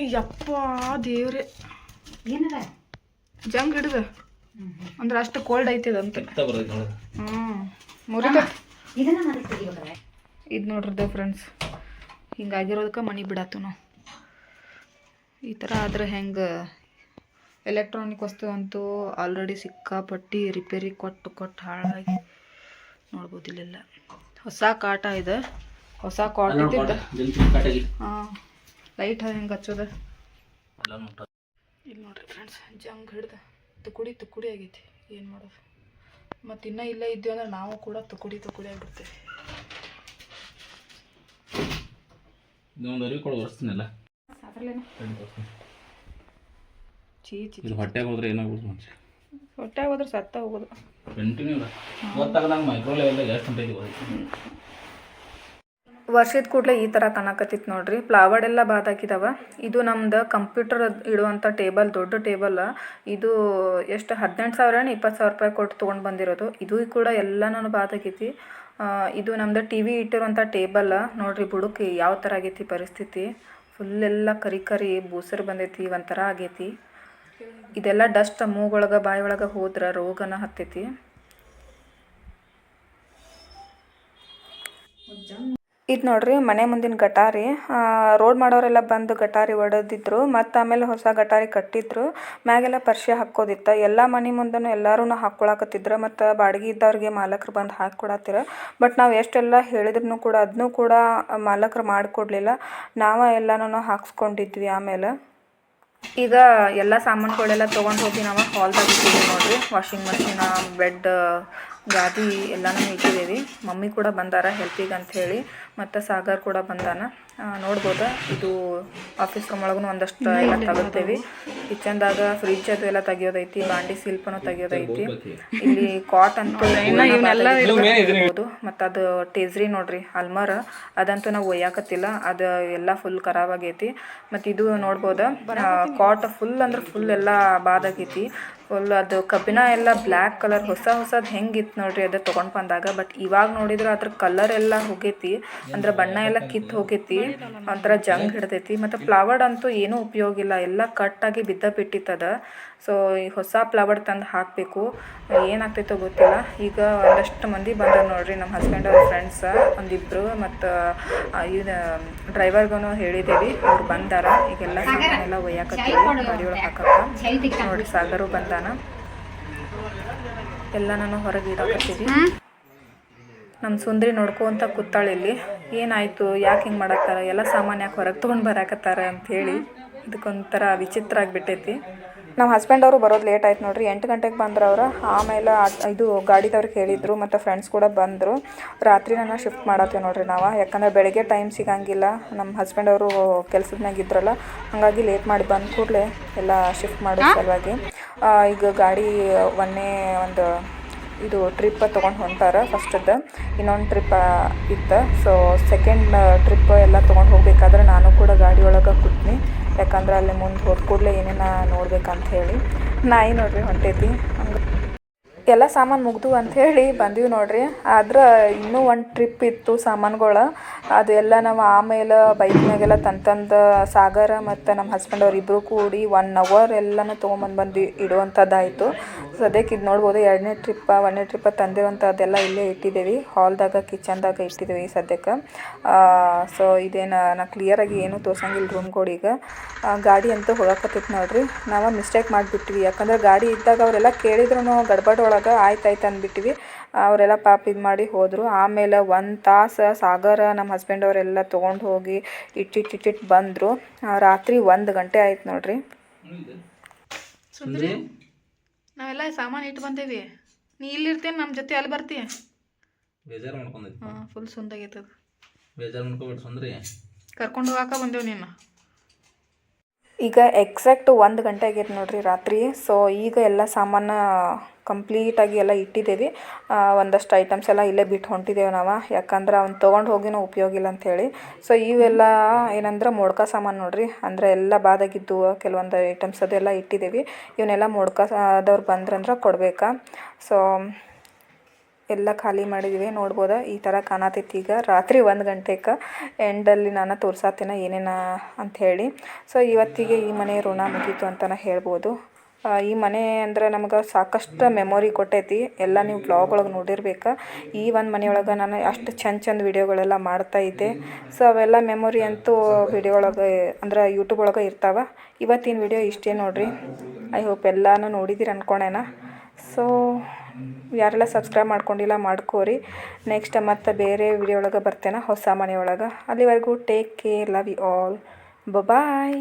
ಯಪ್ಪ ದೇವ್ರೆ. ಏನದ? ಜಂಗ್ ಹಿಡ್ದ. ಅಂದ್ರೆ ಅಷ್ಟು ಕೋಲ್ಡ್ ಐತಿ ಅದಂತ ಹ್ಞೂ ಮುರಿದ. ಇದು ನೋಡ್ರದ್ದು ಫ್ರೆಂಡ್ಸ್ ಹಿಂಗಾಗಿರೋದಕ್ಕೆ ಮನೆ ಬಿಡತ್ತು ನಾವು. ಈ ಥರ ಆದ್ರೆ ಹೆಂಗೆ ಎಲೆಕ್ಟ್ರಾನಿಕ್ ವಸ್ತು ಅಂತೂ ಆಲ್ರೆಡಿ ಸಿಕ್ಕಾಪಟ್ಟಿ ರಿಪೇರಿ ಕೊಟ್ಟು ಕೊಟ್ಟು ಹಾಳಾಗಿ. ನೋಡ್ಬೋದಿಲ್ಲೆಲ್ಲ ಹೊಸ ಕಾಟ ಇದೆ. ಹೊಸ ಕಾಟ ಹಾಂ. ಲೈಟ್ ಹೆಂಗೆ ಹಚ್ಚೋದ? ಇಲ್ಲಿ ನೋಡ್ರಿ ಫ್ರೆಂಡ್ಸ್ ಜಂಗ್ ಹಿಡ್ದ ತುಕುಡಿ ತುಕುಡಿ ಆಗೈತಿ ಏನು ಮಾಡೋದು? ಮತ್ತು ಇನ್ನೂ ಇಲ್ಲೇ ಇದ್ದೀವಿ ಅಂದ್ರೆ ನಾವು ಕೂಡ ತುಕುಡಿ ತುಕುಡಿ ಆಗಿಬಿಡ್ತೇವೆ. ಇದೊಂದು ಅರಿವು ಕೊಡು ಒರೆಸ್ತೀನಲ್ಲ? ಚೀ ಚಿ ಇದು ಹೊಟ್ಟೆಗೆ ಹೋದ್ರೆ ಏನಾಗ್ಬೋದು ಮನುಷ್ಯ? ಹೊಟ್ಟೆ ಹೋದ್ರೆ ಸತ್ತ ಹೋಗೋದು. ಕಂಟಿನ್ಯೂ ಗೊತ್ತಾಗದಂಗೆ ಮೈಕ್ರೋ ಲೆವೆಲ್ ಎಷ್ಟು ಹೊಂಟೈತಿ ವರ್ಷದ ಕೂಡಲೇ ಈ ಥರ ಕಾಣಕತ್ತಿತ್ತು ನೋಡ್ರಿ. ಫ್ಲವರ್ಡ್ ಎಲ್ಲ ಬಾದ್ ಹಾಕಿದಾವ ಇದು ನಮ್ದು ಕಂಪ್ಯೂಟರ್ ಇಡುವಂಥ ಟೇಬಲ್, ದೊಡ್ಡ ಟೇಬಲ್. ಇದು ಎಷ್ಟು ಹದಿನೆಂಟು ಸಾವಿರ ಇಪ್ಪತ್ತು ಸಾವಿರ ರೂಪಾಯಿ ಕೊಟ್ಟು ತೊಗೊಂಡು ಬಂದಿರೋದು. ಇದು ಕೂಡ ಎಲ್ಲ ನಾನು ಬಾದಾಕೈತಿ ಇದು ನಮ್ದು ಟಿ ವಿ ಇಟ್ಟಿರುವಂಥ ಟೇಬಲ್. ನೋಡ್ರಿ ಬುಡಕ್ಕೆ ಯಾವ ಥರ ಆಗೈತಿ ಪರಿಸ್ಥಿತಿ. ಫುಲ್ ಎಲ್ಲ ಕರಿ ಕರಿ ಬೂಸರು ಬಂದೈತಿ, ಒಂಥರ ಆಗೈತಿ. ಇದೆಲ್ಲ ಡಸ್ಟ್ ಮೂಗೊಳಗೆ ಬಾಯಿ ಒಳಗೆ ಹೋದ್ರೆ ರೋಗನ ಹತ್ತೈತಿ. ಇದು ನೋಡ್ರಿ ಮನೆ ಮುಂದಿನ ಗಟಾರಿ. ರೋಡ್ ಮಾಡೋರೆಲ್ಲ ಬಂದು ಗಟಾರಿ ಒಡೆದಿದ್ರು, ಮತ್ತು ಆಮೇಲೆ ಹೊಸ ಗಟಾರಿ ಕಟ್ಟಿದ್ರು. ಮ್ಯಾಗೆಲ್ಲ ಪರ್ಷೆ ಹಾಕೋದಿತ್ತು ಎಲ್ಲ ಮನೆ ಮುಂದೆನೂ ಎಲ್ಲರೂ ಹಾಕ್ಕೊಳಕತ್ತಿದ್ರು, ಮತ್ತು ಬಾಡಿಗೆ ಇದ್ದವ್ರಿಗೆ ಮಾಲಕರು ಬಂದು ಹಾಕ್ಕೊಡತ್ತಿರ. ಬಟ್ ನಾವು ಎಷ್ಟೆಲ್ಲ ಹೇಳಿದ್ರು ಕೂಡ ಅದನ್ನೂ ಕೂಡ ಮಾಲಕರು ಮಾಡಿಕೊಡ್ಲಿಲ್ಲ. ನಾವೇ ಎಲ್ಲನೂ ಹಾಕ್ಸ್ಕೊಂಡಿದ್ವಿ ಆಮೇಲೆ. ಈಗ ಎಲ್ಲ ಸಾಮಾನುಗಳೆಲ್ಲ ತೊಗೊಂಡು ಹೋಗಿ ನಾವು ಹಾಲ್ದಾಗ ಇಟ್ಟಿದ್ದೀವಿ ನೋಡ್ರಿ. ವಾಷಿಂಗ್ ಮಷಿನ, ಬೆಡ್, ಗಾದಿ ಎಲ್ಲನೂ ಇಟ್ಟಿದ್ದೀವಿ ಮಮ್ಮಿ ಕೂಡ ಬಂದಾರ ಹೆಲ್ಪಿಗೆ ಅಂತ ಹೇಳಿ. ಮತ್ತು ಸಾಗರ್ ಕೂಡ ಬಂದಾನ. ನೋಡ್ಬೋದಾ? ಇದು ಆಫೀಸ್ ರೂಮ್ ಒಳಗೂ ಒಂದಷ್ಟು ಎಲ್ಲ ತಗೋತೀವಿ. ಕಿಚನ್ದಾಗ ಫ್ರಿಜ್ ಅದು ಎಲ್ಲ ತೆಗಿಯೋದೈತಿ ಬಾಂಡಿ ಸಿಲ್ಪನು ತೆಗಿಯೋದೈತಿ. ಇಲ್ಲಿ ಕಾಟ್ ಅಂತೂ ಇರ್ಬೋದು ಮತ್ತು ಅದು ಟೇಜ್ರಿ ನೋಡ್ರಿ ಅಲ್ಮಾರ. ಅದಂತೂ ನಾವು ಒಯ್ಯಾಕತ್ತಿಲ್ಲ. ಅದು ಎಲ್ಲ ಫುಲ್ ಖರಾಬ್ ಆಗೈತಿ. ಮತ್ತು ಇದು ನೋಡ್ಬೋದು? ಕಾಟ್ ಫುಲ್ ಅಂದ್ರೆ ಫುಲ್ ಎಲ್ಲ ಬಾದಾಗೈತಿ ಫುಲ್ ಅದು ಕಬ್ಬಿಣ ಎಲ್ಲ ಬ್ಲ್ಯಾಕ್ ಕಲರ್ ಹೊಸ ಹೊಸದು ಹೆಂಗಿತ್ತು ನೋಡ್ರಿ ಅದು ತೊಗೊಂಡು ಬಂದಾಗ. ಬಟ್ ಇವಾಗ ನೋಡಿದ್ರೆ ಅದ್ರ ಕಲರ್ ಎಲ್ಲ ಹೋಗೈತಿ. ಅಂದ್ರೆ ಬಣ್ಣ ಎಲ್ಲ ಕಿತ್ತು ಹೋಗೈತಿ. ಒಂಥರ ಜಂಗ್ ಹಿಡ್ದೈತಿ ಮತ್ತು ಫ್ಲವರ್ಡ್ ಅಂತೂ ಏನೂ ಉಪಯೋಗ ಇಲ್ಲ. ಎಲ್ಲ ಕಟ್ಟಾಗಿ ಬಿದ್ದ ಬಿಟ್ಟಿತ್ತದ. ಸೊ ಈ ಹೊಸ ಫ್ಲವರ್ಡ್ ತಂದು ಹಾಕಬೇಕು. ಏನಾಗ್ತೈತೋ ಗೊತ್ತಿಲ್ಲ. ಈಗ ಒಂದಷ್ಟು ಮಂದಿ ಬಂದರು ನೋಡ್ರಿ ನಮ್ಮ ಹಸ್ಬೆಂಡ್ ಅವ್ರ ಫ್ರೆಂಡ್ಸ್ ಒಂದಿಬ್ಬರು ಮತ್ತು ಇದು ಡ್ರೈವರ್ಗೂ ಹೇಳಿದ್ದೀವಿ ಅವ್ರು ಬಂದಾರ. ಈಗೆಲ್ಲ ಎಲ್ಲ ಒಯ್ಯಾಕತ್ತೀವಿ. ಒಳಗೆ ಹಾಕಕ್ಕ. ನೋಡಿ ಸಾಗರು ಬಂದಾನ. ಎಲ್ಲ ನಾನು ಹೊರಗೆ ಇಡಾಕತ್ತೀವಿ. ನಮ್ಮ ಸುಂದ್ರಿ ನೋಡ್ಕೊಂತ ಕೂತಾಳೆ ಇಲ್ಲಿ. ಏನಾಯಿತು? ಯಾಕೆ ಹಿಂಗೆ ಮಾಡತ್ತಾರ ಎಲ್ಲ ಸಾಮಾನು ಯಾಕೆ ಹೊರಗೆ ತೊಗೊಂಡು ಬರಾಕತ್ತಾರ ಅಂಥೇಳಿ ಇದಕ್ಕೊಂಥರ ವಿಚಿತ್ರ ಆಗಿಬಿಟ್ಟೈತಿ. ನಮ್ಮ ಹಸ್ಬೆಂಡ್ ಅವರು ಬರೋದು ಲೇಟ್ ಆಯ್ತು ನೋಡ್ರಿ. ಎಂಟು ಗಂಟೆಗೆ ಬಂದ್ರು ಅವರು. ಆಮೇಲೆ ಇದು ಗಾಡಿದವ್ರಿಗೆ ಹೇಳಿದರು ಮತ್ತು ಫ್ರೆಂಡ್ಸ್ ಕೂಡ ಬಂದರು. ರಾತ್ರಿ ನಾನು ಶಿಫ್ಟ್ ಮಾಡತ್ತೀವಿ ನೋಡ್ರಿ ನಾವು. ಯಾಕಂದ್ರೆ ಬೆಳಗ್ಗೆ ಟೈಮ್ ಸಿಗಂಗಿಲ್ಲ. ನಮ್ಮ ಹಸ್ಬೆಂಡ್ ಅವರು ಕೆಲ್ಸದ ಮ್ಯಾಗ ಇದ್ರಲ್ಲ ಹಾಗಾಗಿ ಲೇಟ್ ಮಾಡಿ ಬಂದ ಕೂಡಲೇ ಎಲ್ಲ ಶಿಫ್ಟ್ ಮಾಡೋ ಸಲುವಾಗಿ. ಈಗ ಗಾಡಿ ಒಂದೇ ಒಂದು ಇದು ಟ್ರಿಪ್ ತೊಗೊಂಡು ಹೊಂಟಾರ ಫಸ್ಟದ ಇನ್ನೊಂದು ಟ್ರಿಪ್ ಇತ್ತು. ಸೊ ಸೆಕೆಂಡ್ ಟ್ರಿಪ್ ಎಲ್ಲ ತೊಗೊಂಡು ಹೋಗ್ಬೇಕಾದ್ರೆ ನಾನು ಕೂಡ ಗಾಡಿ ಒಳಗೆ ಕೂತ್ನಿ. ಯಾಕಂದ್ರೆ ಅಲ್ಲಿ ಮುಂದೆ ಹೋದ ಕೂಡಲೇ ಏನೇನ ನೋಡ್ಬೇಕಂತ ಹೇಳಿ. ನಾಯಿ ನೋಡ್ರಿ ಹೊಂಟೈತಿ. ಹಂಗೆ ಎಲ್ಲ ಸಾಮಾನು ಮುಗ್ದು ಅಂಥೇಳಿ ಬಂದೀವಿ ನೋಡ್ರಿ. ಆದ್ರೆ ಇನ್ನೂ ಒಂದು ಟ್ರಿಪ್ ಇತ್ತು ಸಾಮಾನುಗಳು. ಅದು ಎಲ್ಲ ನಾವು ಆಮೇಲೆ ಬೈಕ್ನಾಗೆಲ್ಲ ತಂದ ಸಾಗರ ಮತ್ತು ನಮ್ಮ ಹಸ್ಬೆಂಡ್ ಅವ್ರು ಇಬ್ಬರು ಕೂಡಿ ಒನ್ ಅವರ್ ಎಲ್ಲನೂ ತೊಗೊಂಬಂದು ಬಂದು ಇಡುವಂಥದ್ದಾಯಿತು. ಸದ್ಯಕ್ಕೆ ಇದು ನೋಡ್ಬೋದು ಎರಡನೇ ಟ್ರಿಪ್ಪ ಒಂದನೇ ಟ್ರಿಪ್ಪ ತಂದಿರುವಂಥದ್ದೆಲ್ಲ ಇಲ್ಲೇ ಇಟ್ಟಿದ್ದೀವಿ ಹಾಲ್ದಾಗ ಕಿಚನ್ದಾಗ ಇಟ್ಟಿದ್ದೀವಿ ಸದ್ಯಕ್ಕೆ ಸೊ ಇದೇನು, ನಾ ಕ್ಲಿಯರಾಗಿ ಏನೂ ತೋರ್ಸಂಗಿಲ್ಲ ರೂಮ್ಗಳಿಗೆ ಗಾಡಿ ಅಂತೂ ಹೋಗಕತ್ತೈತೆ ನೋಡ್ರಿ. ನಾವು ಮಿಸ್ಟೇಕ್ ಮಾಡಿಬಿಟ್ವಿ. ಯಾಕಂದ್ರೆ ಗಾಡಿ ಇದ್ದಾಗ ಅವರೆಲ್ಲ ಕೇಳಿದ್ರು ಗಡ್ಬಡ್ ಒಳಗೆ ಆಯ್ತು ಆಯ್ತು ಅಂದ್ಬಿಟ್ಟಿವಿ. ಅವರೆಲ್ಲ ಪಾಪ ಇದು ಮಾಡಿ ಹೋದರು. ಆಮೇಲೆ ಒಂದು ತಾಸು ಸಾಗರ ನಮ್ಮ ಹಸ್ಬೆಂಡ್ ಅವರೆಲ್ಲ ತೊಗೊಂಡು ಹೋಗಿ ಇಟ್ಟಿಟ್ಟಿಟ್ಟಿಟ್ಟು ಬಂದರು. ರಾತ್ರಿ ಒಂದು ಗಂಟೆ ಆಯ್ತು ನೋಡ್ರಿ. ಸುಂದ್ರಿ? ನಾವೆಲ್ಲ ಸಾಮಾನು ಇಟ್ಟು ಬಂದೇವಿ. ನೀ ಇಲ್ಲಿರ್ತೇನೆ ನಮ್ಮ ಜೊತೆ ಅಲ್ಲಿ ಬರ್ತೀಯ? ಬೇಜಾರು ಮಾಡ್ಕೊಂಡೈತಿ ಹಾಂ ಫುಲ್ ಸುಂದಾಗೈತದ ಬೇಜಾರು ಮಾಡ್ಕೊಬೇಡ ಸುಂದ್ರಿ. ಕರ್ಕೊಂಡು ಹೋಗಾಕ ಬಂದೇವು ನೀನು. ಈಗ ಎಕ್ಸಾಕ್ಟ್ ಒಂದು ಗಂಟೆ ಆಗೈತೆ ನೋಡಿರಿ ರಾತ್ರಿ. ಸೊ ಈಗ ಎಲ್ಲ ಸಾಮಾನು ಕಂಪ್ಲೀಟಾಗಿ ಎಲ್ಲ ಇಟ್ಟಿದ್ದೇವೆ ಒಂದಷ್ಟು ಐಟಮ್ಸ್ ಎಲ್ಲ ಇಲ್ಲೇ ಬಿಟ್ಟು ಹೊಂಟಿದ್ದೇವೆ ನಾವು. ಯಾಕಂದ್ರೆ ಅವ್ನು ತೊಗೊಂಡು ಹೋಗಿನೂ ಉಪಯೋಗ ಇಲ್ಲ ಅಂಥೇಳಿ ಸೊ ಇವೆಲ್ಲ ಏನಂದ್ರೆ ಮೊಡ್ಕ ಸಾಮಾನು ನೋಡಿರಿ. ಅಂದರೆ ಎಲ್ಲ ಬಾದಾಗಿದ್ದು ಕೆಲವೊಂದು ಐಟಮ್ಸ್ ಅದೆಲ್ಲ ಇಟ್ಟಿದ್ದೇವೆ ಇವನ್ನೆಲ್ಲ ಮೊಡ್ಕದವ್ರು ಬಂದ್ರಂದ್ರೆ ಕೊಡ್ಬೇಕಾ. ಸೊ ಎಲ್ಲ ಖಾಲಿ ಮಾಡಿದ್ವಿ, ನೋಡ್ಬೋದ? ಈ ಥರ ಕಾಣತೈತಿ ಈಗ. ರಾತ್ರಿ ಒಂದು ಗಂಟೆಗೆ ಎಂಡಲ್ಲಿ ನಾನು ತೋರ್ಸಾತೇನ ಏನೇನ ಅಂಥೇಳಿ ಸೊ ಇವತ್ತಿಗೆ ಈ ಮನೆ ಋಣ ಮುಗೀತು ಅಂತಲೇ ಹೇಳ್ಬೋದು. ಈ ಮನೆ ಅಂದ್ರೆ ನಮ್ಗೆ ಸಾಕಷ್ಟು ಮೆಮೊರಿ ಕೊಟ್ಟೈತಿ. ಎಲ್ಲ ನೀವು ಬ್ಲಾಗ್ ಒಳಗೆ ನೋಡಿರ್ಬೇಕು. ಈ ಒಂದು ಮನೆಯೊಳಗೆ ನಾನು ಅಷ್ಟು ಚಂದ ಚಂದ ವಿಡಿಯೋಗಳೆಲ್ಲ ಮಾಡ್ತಾ ಇದ್ದೆ. ಸೊ ಅವೆಲ್ಲ ಮೆಮೊರಿ ಅಂತೂ ವಿಡಿಯೋ ಒಳಗೆ ಅಂದ್ರೆ ಯೂಟ್ಯೂಬ್ ಒಳಗೆ ಇರ್ತಾವೆ. ಇವತ್ತಿನ ವಿಡಿಯೋ ಇಷ್ಟೇ ನೋಡ್ರಿ. ಐ ಹೋಪ್ ಎಲ್ಲಾನು ನೋಡಿದ್ದೀರಿ ಅನ್ಕೊಂಡೇನ? ಸೊ ಯಾರೆಲ್ಲ ಸಬ್ಸ್ಕ್ರೈಬ್ ಮಾಡ್ಕೊಂಡಿಲ್ಲ ಮಾಡ್ಕೋರಿ. ನೆಕ್ಸ್ಟ್ ಮತ್ತೆ ಬೇರೆ ವಿಡಿಯೋ ಒಳಗೆ ಬರ್ತೇನೆ, ಹೊಸ ಮನೆಯೊಳಗೆ ಅಲ್ಲಿವರೆಗೂ take care love you all bye